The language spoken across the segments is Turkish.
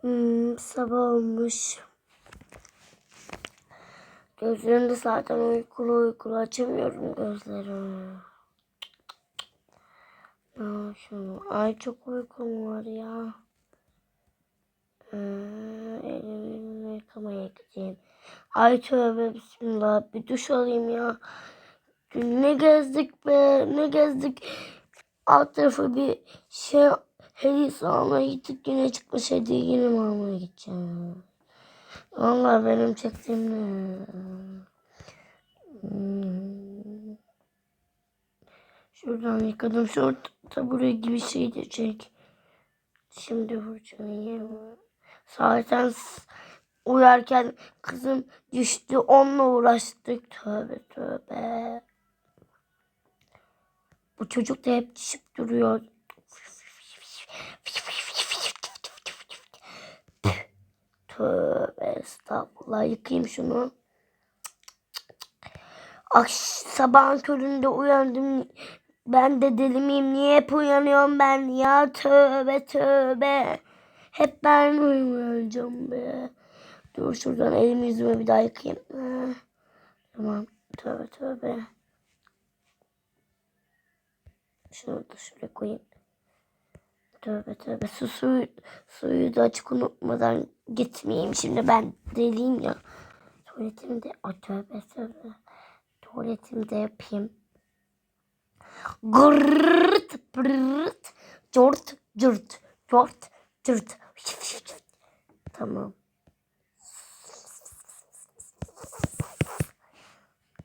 Hmm, sabah olmuş. Gözlerimde zaten uykulu uykulu açamıyorum gözlerimi. Aa, şunu. Ay çok uykum var ya. Ee, elimi yıkamaya gideyim. Ay tövbe bismillah. Bir duş alayım ya. Dün ne gezdik be ne gezdik. Alt tarafı bir şey hediyesi almaya gittik. Yine çıkmış hediye yine mi almaya gideceğim? Vallahi benim çektiğim ne? Hmm. Şuradan yıkadım. Şurada tabure gibi şey de çek. Şimdi fırçalayayım. Zaten s- uyarken kızım düştü. Onunla uğraştık. Tövbe tövbe. Bu çocuk da hep düşüp duruyor. Tövbe estağfurullah. Yıkayayım şunu. Ak sabahın köründe uyandım. Ben de deli miyim? Niye hep uyanıyorum ben ya? Tövbe tövbe. Hep ben uyanacağım be. Dur şuradan elimi yüzümü bir daha yıkayayım. Tamam. Tövbe tövbe. Şunu da şöyle koyayım. Tövbe tövbe. Su, suyu, suyu da açık unutmadan gitmeyeyim. Şimdi ben deliyim ya. Tuvaletimi de... Ay tövbe tövbe. Tuvaletimi de yapayım. Gırt pırt. Cort cırt. Cort cırt. Tamam.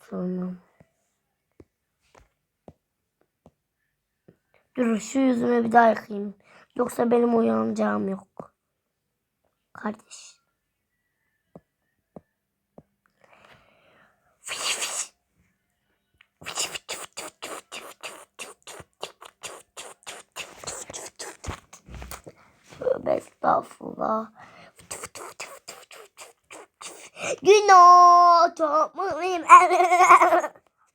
Tamam. Dur şu yüzüme bir daha yıkayayım. Yoksa benim uyanacağım yok. Kardeş. Estağfurullah. Günah çok mutluyum.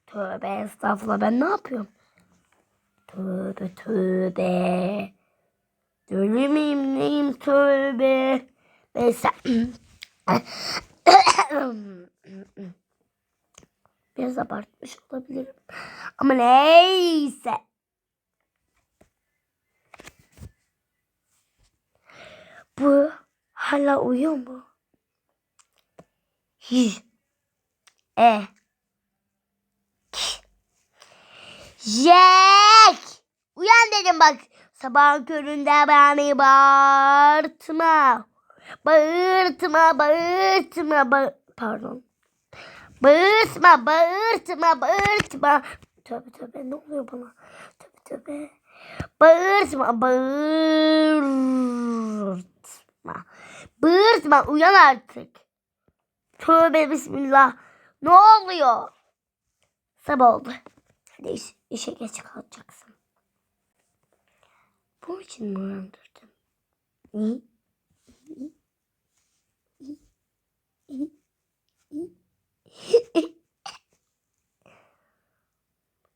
Tövbe estağfurullah ben ne yapıyorum? Tövbe tövbe. Deli miyim neyim tövbe. Neyse. Biraz abartmış olabilirim. Ama neyse. Bu hala uyuyor mu? Hi. E. Jack! Uyan dedim bak. Sabah köründe beni bağırtma. Bağırtma, bağırtma, ba pardon. Bağırtma, bağırtma, bağırtma. Tövbe tövbe ne oluyor bana? Tövbe tövbe. Bağırtma, bağırtma. Bağırtma, uyan artık. Tövbe bismillah. Ne oluyor? Sabah oldu. Hadi iş, işe geç kalacaksın. Bu için mi uyandırdın? İyi.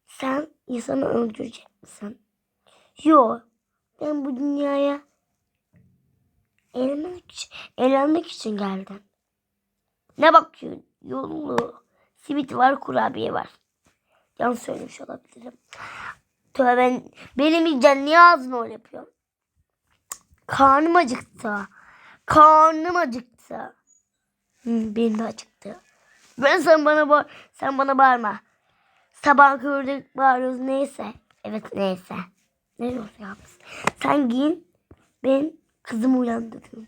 Sen insanı öldürecek misin? Yo. Ben bu dünyaya eğlenmek, eğlenmek için geldim. Ne bakıyorsun? Yollu. Simit var, kurabiye var. Yan söylemiş olabilirim. Tövbe benim yiyeceğim niye ağzını öyle yapıyorsun? Karnım acıktı. Karnım acıktı. Hı, benim de acıktı. Ben sen bana bağır, sen bana bağırma. Sabah körde bağırıyoruz neyse. Evet neyse. Ne olsa yapsın. Sen giyin. Ben kızımı uyandırıyorum.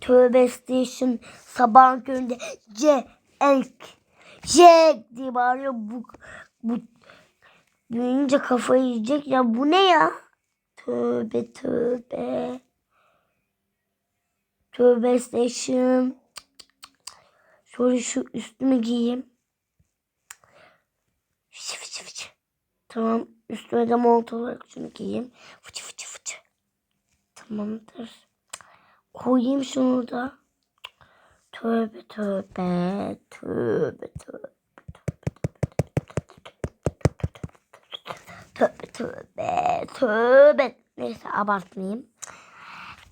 Tövbe station sabahın köründe C elk. Jack diye bağırıyor. Bu bu duyunca kafayı yiyecek. Ya bu ne ya? Tövbe tövbe. Tövbe station şöyle şu üstümü giyeyim. Fıçı fıçı fıçı. Tamam üstüme de mont olarak şunu giyeyim. Fıçı fıçı fıçı. Tamamdır Koyayım şunu da. Tövbe tövbe. Tövbe tövbe. tövbe tövbe. Neyse abartmayayım.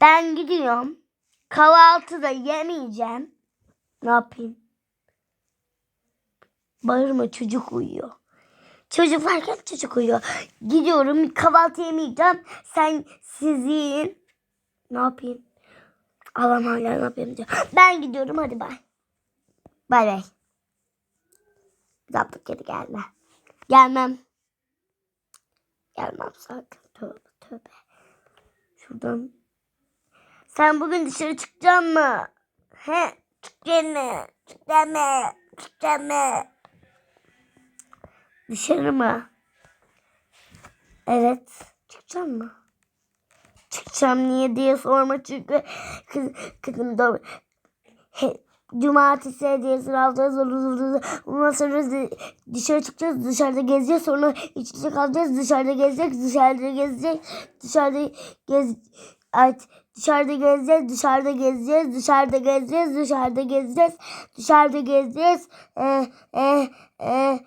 Ben gidiyorum. Kahvaltıda yemeyeceğim. Ne yapayım? Bağırma çocuk uyuyor. Çocuk varken çocuk uyuyor. Gidiyorum kahvaltı yemeyeceğim. Sen siz yiyin. Ne yapayım? Allah'ım hala ne yapayım diyor. Ben gidiyorum hadi bay. Bay bay. Zaptık geri gelme. Gelmem. Gelmem sakın. Tövbe tövbe. Şuradan. Sen bugün dışarı çıkacaksın mı? He? Çıkacaksın mı? Çıkacaksın mı? Çıkacaksın mı? Dışarı mı? Evet. Çıkacaksın mı? Çıkacağım niye diye sorma çünkü kız, kızım da he, cumartesi hediyesi alacağız. Ondan sonra dı- dışarı çıkacağız. Dışarıda gezeceğiz. Sonra içecek alacağız. Dışarıda gezeceğiz. Dışarıda gezeceğiz. Dışarıda gez... Ay, dışarıda gezeceğiz. Dışarıda gezeceğiz. Dışarıda gezeceğiz. Dışarıda gezeceğiz. Dışarıda gezeceğiz. Ee, e, e,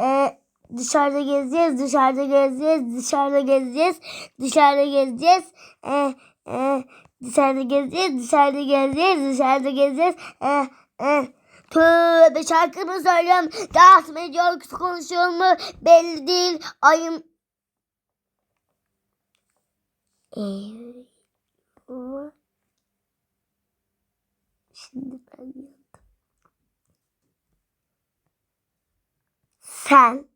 e, dışarıda gezeceğiz. Dışarıda gezeceğiz. Dışarıda gezeceğiz. Dışarıda gezeceğiz. Ee, e, dışarıda gezeceğiz. Dışarıda gezeceğiz. Dışarıda gezeceğiz. Ee, e. Tövbe şarkı mı söylüyorum? Dans mı ediyor? Konuşuyor mu? Belli değil. Ayım. Şimdi ben yandım. Sen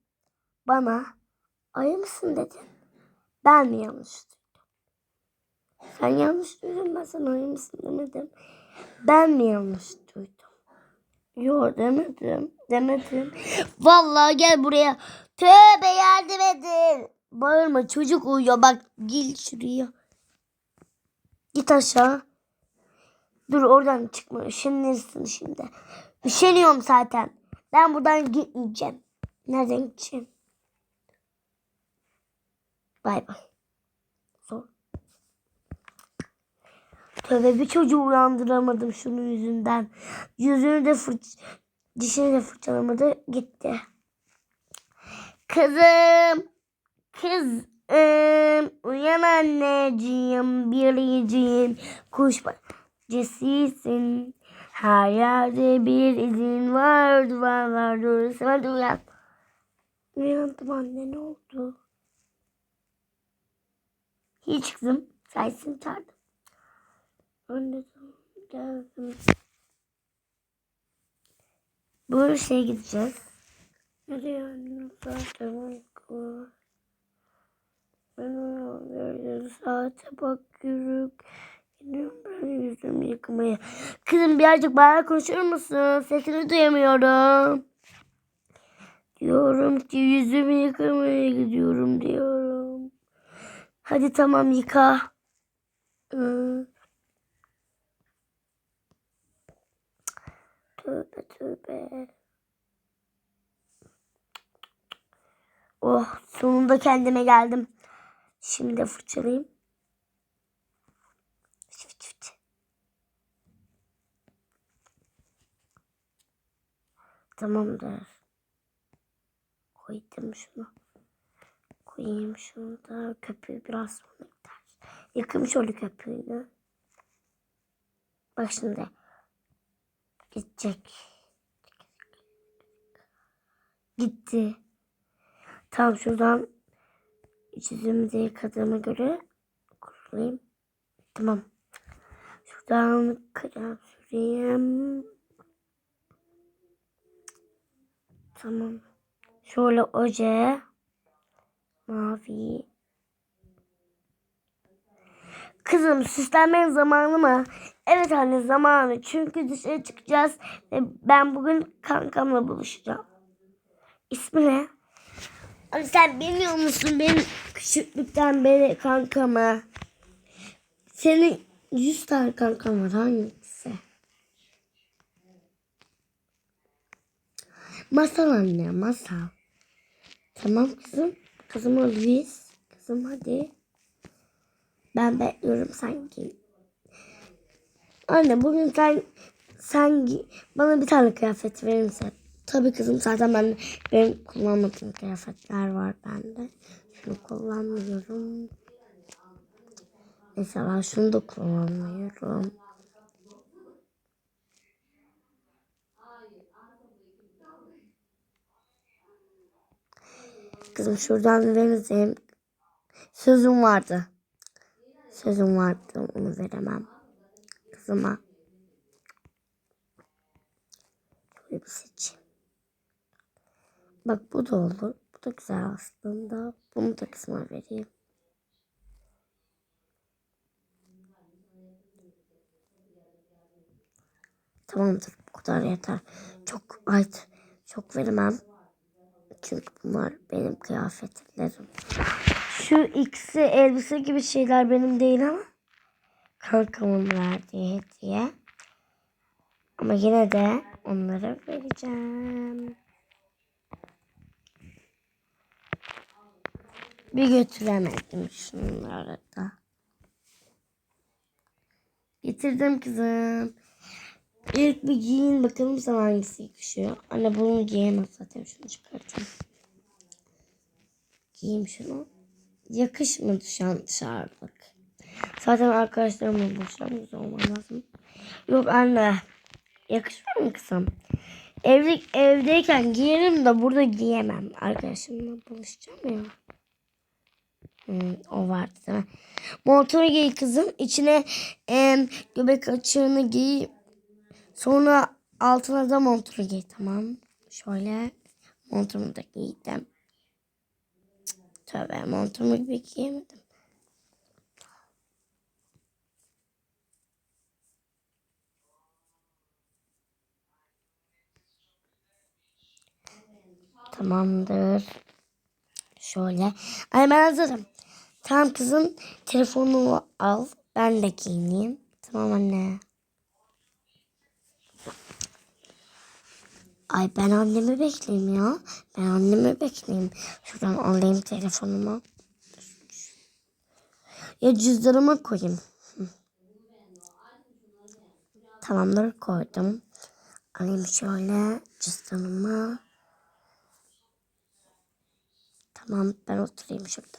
bana ayı mısın dedin. Ben mi yanlış duydum? Sen yanlış duydun ben sana ayı mısın demedim. Ben mi yanlış duydum? Yok demedim. Demedim. Vallahi gel buraya. Tövbe yardım edin. Bağırma çocuk uyuyor. Bak gel şuraya. Git aşağı. Dur oradan çıkma. Üşenirsin şimdi. Üşeniyorum zaten. Ben buradan gitmeyeceğim. Nereden gideceğim? Bay bay. Zor. Tövbe bir çocuğu uyandıramadım şunun yüzünden. Yüzünü de fırç dişini de fırçalamadı. Gitti. Kızım. Kızım. Uyan anneciğim. Biriciğim. Kuş bacısısın. Her yerde bir izin var. Duvarlar doğrusu. Hadi uyan. Uyandım anne ne oldu? Hiç kızım. Sensin çağırdım. Bu şeye gideceğiz. Nereye bak. Ben uyanıyorum. Saate bak. Gidiyorum ben yüzümü yıkamaya. Kızım birazcık bana konuşur musun? Sesini duyamıyorum. Diyorum ki yüzümü yıkamaya gidiyorum diyorum. Hadi tamam yıka. Hı. Tövbe tövbe. Oh sonunda kendime geldim. Şimdi de fırçalayayım. Tamamdır. Koydum şunu. Koyayım şunu köpüğü biraz sonra gider. Yıkım şöyle köpüğünü. Bak şimdi. Gidecek. Gitti. Tam şuradan yüzümü de yıkadığıma göre kurulayım. Tamam. Şuradan krem süreyim. Tamam. Şöyle oje. Mavi. Kızım süslenmenin zamanı mı? Evet anne zamanı. Çünkü dışarı çıkacağız. Ve ben bugün kankamla buluşacağım. İsmi ne? Abi sen bilmiyor musun benim küçüklükten beri kankamı? Senin 100 tane kankan var hangisi? Masal anne masal. Tamam kızım. Kızım Luis. Kızım hadi. Ben bekliyorum sanki. Anne bugün sen sen bana bir tane kıyafet verir misin? Tabii kızım zaten ben benim kullanmadığım kıyafetler var bende. Şunu kullanmıyorum. Mesela şunu da kullanmıyorum. Kızım şuradan vereceğim. Sözüm vardı. Sözüm vardı onu veremem. Kızıma. Şöyle bir seçeyim. Bak bu da olur. Bu da güzel aslında. Bunu da kızıma vereyim. Tamamdır bu kadar yeter. Çok ay çok veremem. Çünkü bunlar benim kıyafetlerim. Şu ikisi elbise gibi şeyler benim değil ama kankamın verdiği hediye. Ama yine de onlara vereceğim. Bir götüremedim şunları da. Getirdim kızım. İlk bir giyin bakalım sana hangisi yakışıyor. Anne bunu giyemez zaten şunu çıkartayım. Giyeyim şunu. Yakışmadı şu an dışarılık. Zaten arkadaşlarımla buluşacağım. Güzel olman lazım. Yok anne. Yakışmıyor mu kızım? Evlilik evdeyken giyerim de burada giyemem. Arkadaşımla buluşacağım ya. Hmm, o vardı değil mi? Montunu giy kızım. İçine em, göbek açığını giy. Sonra altına da montunu giy tamam. Şöyle montumu da giydim. Tövbe montumu bir giyemedim. Tamamdır. Şöyle. Ay ben hazırım. Tamam kızım. Telefonumu al. Ben de giyineyim. Tamam anne. Ay ben annemi bekleyeyim ya. Ben annemi bekleyeyim. Şuradan alayım telefonumu. Ya cüzdanıma koyayım. Tamamdır koydum. Alayım şöyle cüzdanımı. Tamam ben oturayım şurada.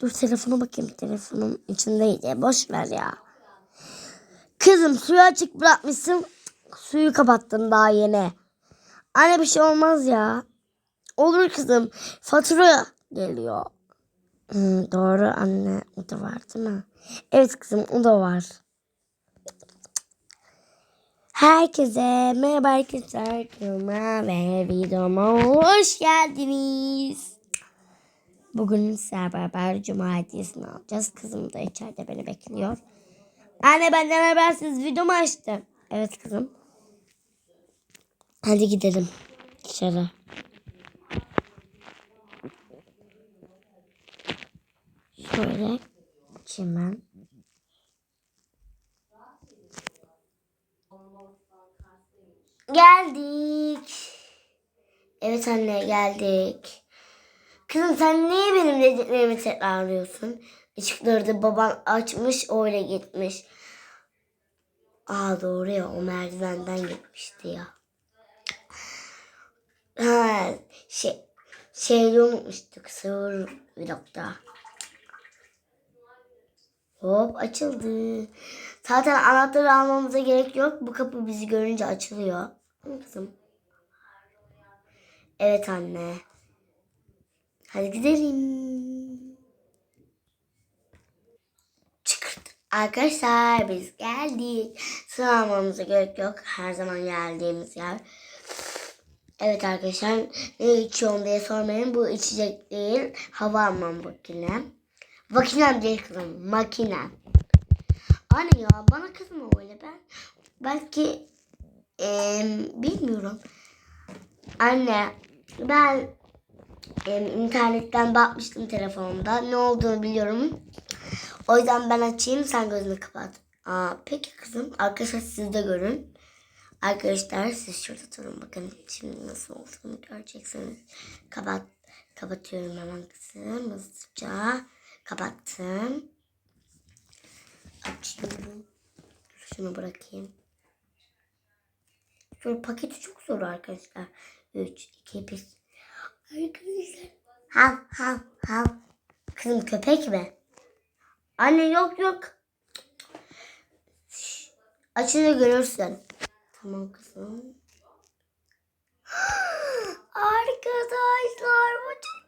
Dur telefona bakayım. Telefonum içindeydi. Boş ver ya. Kızım suyu açık bırakmışsın. Suyu kapattın daha yeni. Anne bir şey olmaz ya. Olur kızım. Fatura geliyor. Hmm, doğru anne. O da var değil mi? Evet kızım o da var. Herkese merhaba arkadaşlar. Kanalıma ve videoma hoş geldiniz. Bugün sizlerle beraber Cuma hediyesini alacağız. Kızım da içeride beni bekliyor. Anne benden habersiz videomu açtım. Evet kızım. Hadi gidelim dışarı. Şöyle çimen. Geldik. Evet anne geldik. Kızım sen niye benim dediklerimi tekrarlıyorsun? Işıkları baban açmış öyle gitmiş. Aa doğru ya o merdivenden gitmişti ya. Ha şey şeyi unutmuştuk sığır vlogda. Hop açıldı. Zaten anahtarı almamıza gerek yok. Bu kapı bizi görünce açılıyor. Kızım. Evet anne. Hadi gidelim. Çıkırt. Arkadaşlar biz geldik. Sıra almamıza gerek yok. Her zaman geldiğimiz yer. Evet arkadaşlar ne içiyorum diye sormayın. Bu içecek değil. Hava almam makinem. Makinem değil kızım. Makinem. Anne ya bana kızma öyle ben. Belki eee, bilmiyorum. Anne ben em, internetten bakmıştım telefonumda. Ne olduğunu biliyorum. O yüzden ben açayım sen gözünü kapat. Aa, peki kızım. Arkadaşlar siz de görün. Arkadaşlar siz şurada durun bakın şimdi nasıl olduğunu göreceksiniz. Kapat, kapatıyorum hemen kızım hızlıca. Kapattım. Açıyorum. Şunu bırakayım. Şöyle paketi çok zor arkadaşlar. 3, 2, 1. Arkadaşlar. Hav hav hav. Kızım köpek mi? Anne yok yok. Şş, Açınca görürsün. Tamam kızım. Arkadaşlar bu çok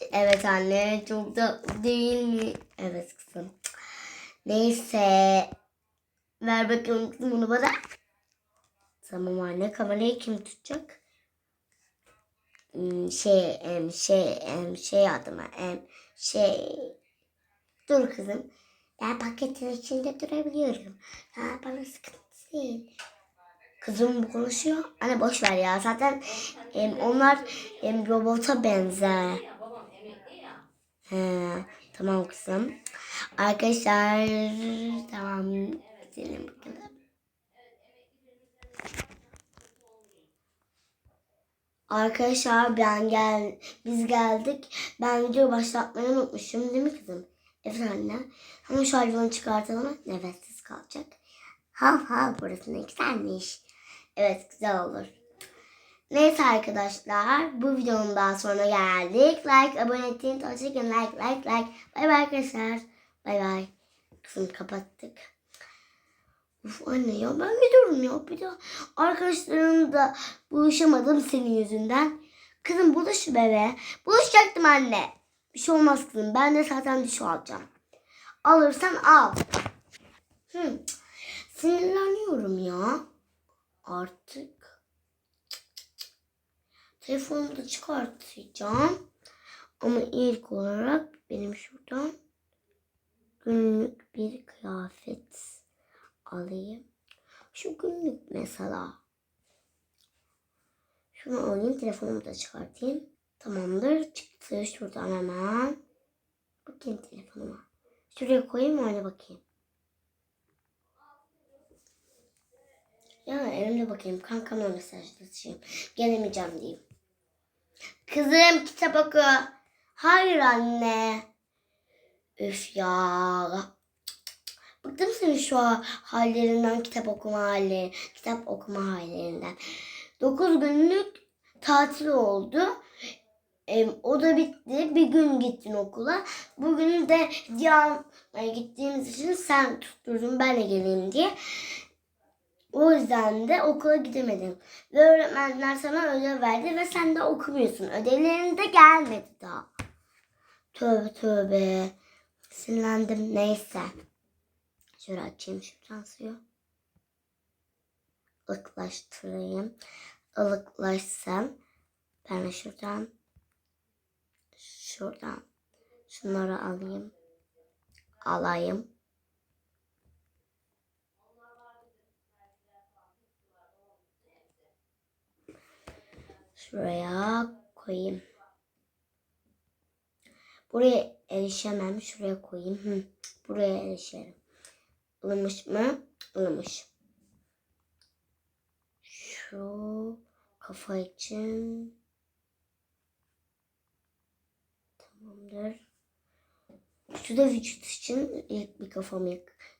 tatlı. Evet anne çok da değil mi? Evet kızım. Neyse. Ver bakalım kızım bunu bana. Tamam anne kamerayı kim tutacak? Hmm, Şey em, şey em, şey adıma em, şey. Dur kızım. Ben paketin içinde durabiliyorum. Ha, bana sıkıntı değil. Kızım bu konuşuyor. Anne boş ver ya. Zaten em, onlar em, robota benzer. He, tamam kızım. Arkadaşlar tamam. Gidelim bakalım. Arkadaşlar ben gel biz geldik. Ben video başlatmayı unutmuşum değil mi kızım? Evet anne. Ama hayvanı çıkartalım. Nefessiz kalacak. Hav hav burası ne güzelmiş. Evet güzel olur. Neyse arkadaşlar bu videonun daha sonra geldik. Like, abone ettiğiniz hoşçakalın. Like, like, like. Bay bay arkadaşlar. Bay bay. Kızım kapattık. Uf anne ya ben gidiyorum ya. Bir daha arkadaşlarım da buluşamadım senin yüzünden. Kızım buluş bebe. Buluşacaktım anne. Bir şey olmaz kızım. Ben de zaten diş alacağım. Alırsan al. Hı. Sinirleniyorum ya. Artık. Telefonu da çıkartacağım. Ama ilk olarak benim şuradan günlük bir kıyafet alayım. Şu günlük mesela. Şunu alayım telefonumu da çıkartayım. Tamamdır. Çıktı şuradan hemen. Bakayım telefonuma. Şuraya koyayım öyle bakayım. Ya elimde bakayım. Kankama mesajlaşayım. Gelemeyeceğim diyeyim. Kızım kitap oku. Hayır anne. Üf ya. Bıktım senin şu hallerinden kitap okuma hali, kitap okuma hallerinden. 9 günlük tatil oldu. Em, o da bitti. Bir gün gittin okula. Bugün de yani gittiğimiz için sen tutturdun ben de geleyim diye. O yüzden de okula gidemedim. Ve öğretmenler sana ödev verdi ve sen de okumuyorsun. Ödevlerin de gelmedi daha. Tövbe tövbe. Sinirlendim. Neyse. Şöyle açayım şuradan suyu. Ilıklaştırayım. Ilıklaşsam ben şuradan şuradan şunları alayım. Alayım. Şuraya koyayım. Buraya erişemem. Şuraya koyayım. Hı, buraya erişerim. Ilımış mı? Ilımış. Şu kafa için tamamdır. Şu da vücut için ilk bir kafamı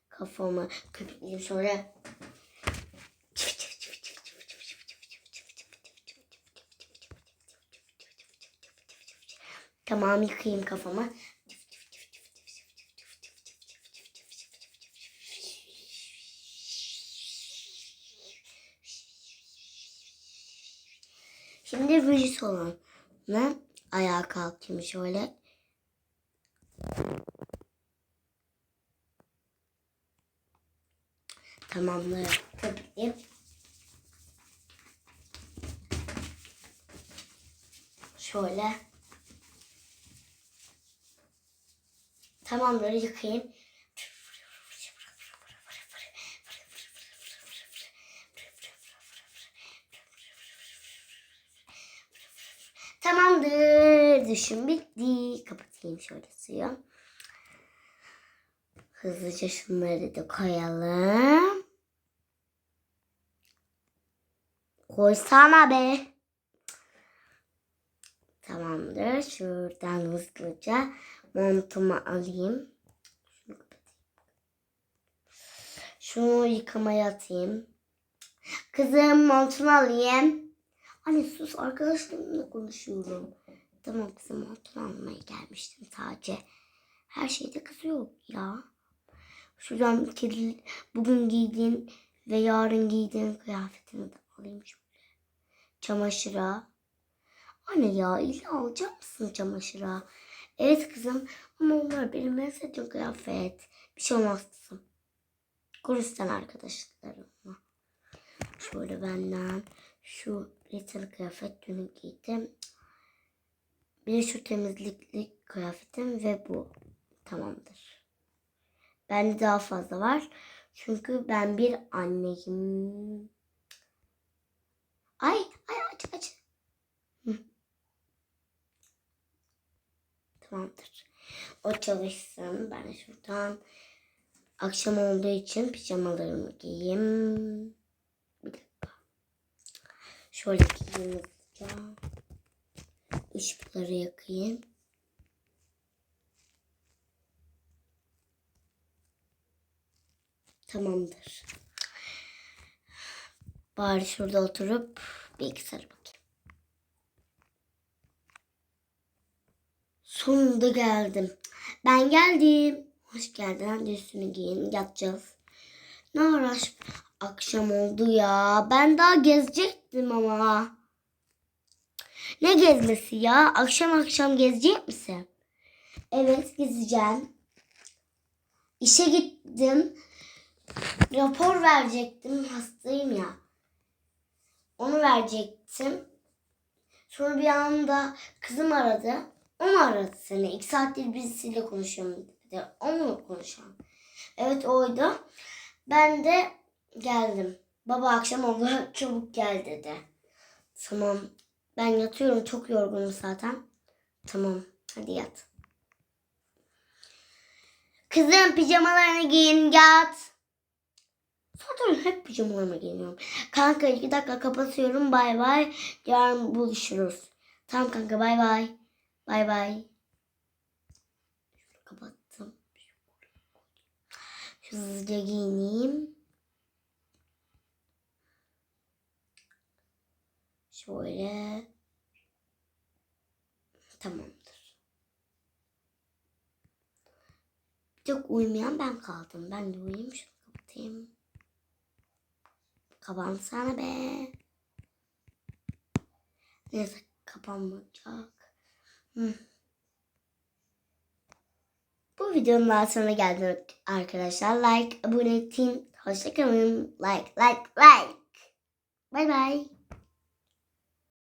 kafamı köpükleyeyim sonra Tamam yıkayayım kafamı. Şimdi vücut olanı ayağa kalkayım şöyle. Tamamdır. Köpükleyeyim. Şöyle. Tamamdır yıkayayım. Tamamdır. Düşün bitti. Kapatayım şöyle suyu. Hızlıca şunları da koyalım. Koysana be. Tamamdır. Şuradan hızlıca montumu alayım. Şunu. Şunu yıkamaya atayım. Kızım montunu alayım. Anne sus arkadaşlarımla konuşuyorum. Tamam kızım montunu almaya gelmiştim sadece. Her şeyde kızıyor ya. Şuradan kedi, bugün giydiğin ve yarın giydiğin kıyafetini de alayım şöyle. Çamaşıra. Anne ya illa alacak mısın çamaşıra? Evet kızım ama onlar en sevdiğim kıyafet. Bir şey olmaz kızım. Kurustan arkadaşlarımla. Şöyle benden şu little kıyafet dün giydim. Bir şu temizlikli kıyafetim ve bu. Tamamdır. Bende daha fazla var. Çünkü ben bir anneyim. Ay ay aç aç. Hı. Tamamdır. O çalışsın. Ben şuradan akşam olduğu için pijamalarımı giyeyim. Bir dakika. Şöyle giyeyim hızlıca. Işıkları yakayım. Tamamdır. Bari şurada oturup bilgisayara bakayım. Sonunda geldim. Ben geldim. Hoş geldin. Hadi üstünü giyin. Yatacağız. Ne uğraş? Akşam oldu ya. Ben daha gezecektim ama. Ne gezmesi ya? Akşam akşam gezecek misin? Evet gezeceğim. İşe gittim. Rapor verecektim. Hastayım ya. Onu verecektim. Sonra bir anda kızım aradı. Onu aradı seni. İki saattir birisiyle konuşuyorum dedi. Onunla konuşalım. Evet oydu. Ben de geldim. Baba akşam oldu çabuk gel dedi. Tamam. Ben yatıyorum çok yorgunum zaten. Tamam hadi yat. Kızım pijamalarını giyin yat. Zaten hep pijamalarımı giyiniyorum. Kanka iki dakika kapatıyorum bay bay. Yarın buluşuruz. Tamam kanka bay bay. Bay bay. Şunu kapattım. Hızlıca giyineyim. Şöyle. Tamamdır. Çok uyumayan ben kaldım. Ben de uyuyayım. Şunu kapatayım. Kapansana be. Neyse kapanmayacak. Bu videonun daha sonuna geldim arkadaşlar. Like, abone edin. Hoşçakalın. Like, like, like. Bye bye.